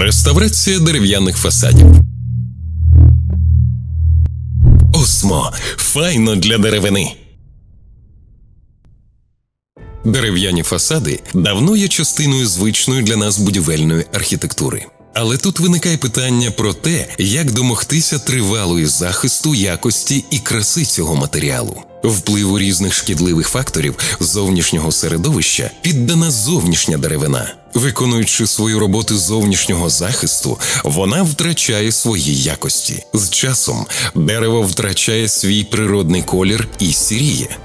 Реставрація дерев'яних фасадів. Осмо. Файно для деревини. Дерев'яні фасади давно є частиною звичної для нас будівельної архітектури. Але тут виникає питання про те, як домогтися тривалої захисту якості і краси цього матеріалу. Впливу різних шкідливих факторів зовнішнього середовища піддана зовнішня деревина. Виконуючи свою роботу зовнішнього захисту, вона втрачає свої якості. З часом дерево втрачає свій природний колір і сіріє.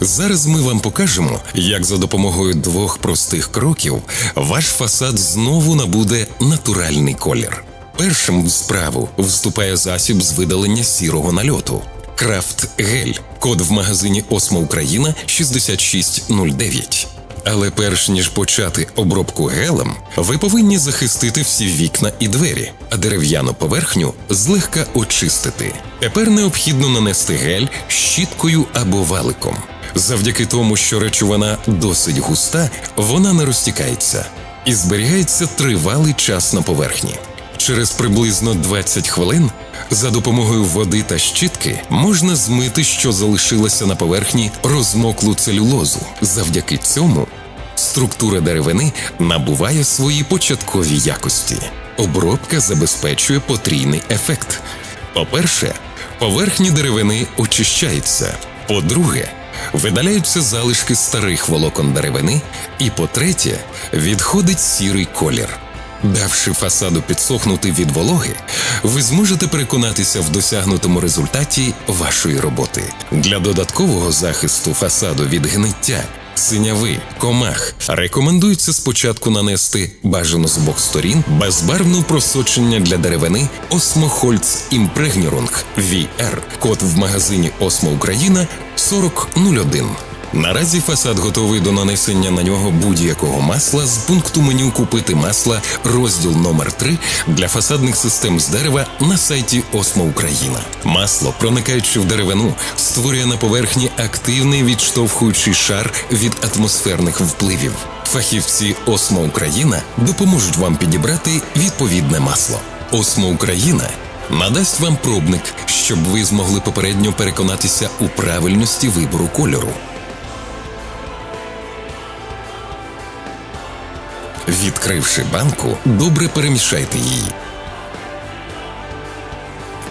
Зараз ми вам покажемо, як за допомогою двох простих кроків ваш фасад знову набуде натуральний колір. Першим в справу вступає засіб з видалення сірого нальоту. Крафт Гель. Код в магазині Осмо Україна 6609. Але перш ніж почати обробку гелем, ви повинні захистити всі вікна і двері, а дерев'яну поверхню злегка очистити. Тепер необхідно нанести гель щіткою або валиком. Завдяки тому, що речовина досить густа, вона не розтікається і зберігається тривалий час на поверхні. Через приблизно 20 хвилин за допомогою води та щітки можна змити, що залишилося на поверхні розмоклу целюлозу. Завдяки цьому структура деревини набуває свої початкові якості. Обробка забезпечує потрійний ефект. По-перше, поверхні деревини очищаються. По-друге, видаляються залишки старих волокон деревини, і по-третє, відходить сірий колір. Давши фасаду підсохнути від вологи, ви зможете переконатися в досягнутому результаті вашої роботи. Для додаткового захисту фасаду від гниття, синяви, комах рекомендується спочатку нанести бажано з обох сторін безбарвну просочення для деревини Осмохольц Імпрегнірунг VR. Код в магазині Осмо Україна 4001. Наразі фасад готовий до нанесення на нього будь-якого масла з пункту меню Купити масла, розділ номер 3 для фасадних систем з дерева на сайті Осмо Україна. Масло, проникаючи в деревину, створює на поверхні активний відштовхуючий шар від атмосферних впливів. Фахівці Осмо Україна допоможуть вам підібрати відповідне масло. Осмо Україна надасть вам пробник, щоб ви змогли попередньо переконатися у правильності вибору кольору. Відкривши банку, добре перемішайте її.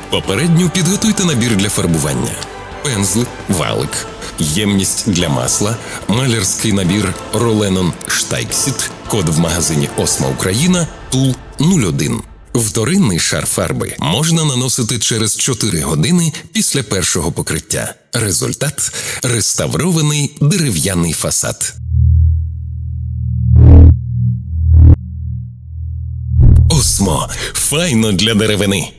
Попередньо підготуйте набір для фарбування: пензлик, валик, ємність для масла, малярський набір Роленон Штайксіт, код в магазині Осма Україна Тул 01. Вторинний шар фарби можна наносити через 4 години після першого покриття. Результат реставрований дерев'яний фасад. Осмо. Файно для деревини.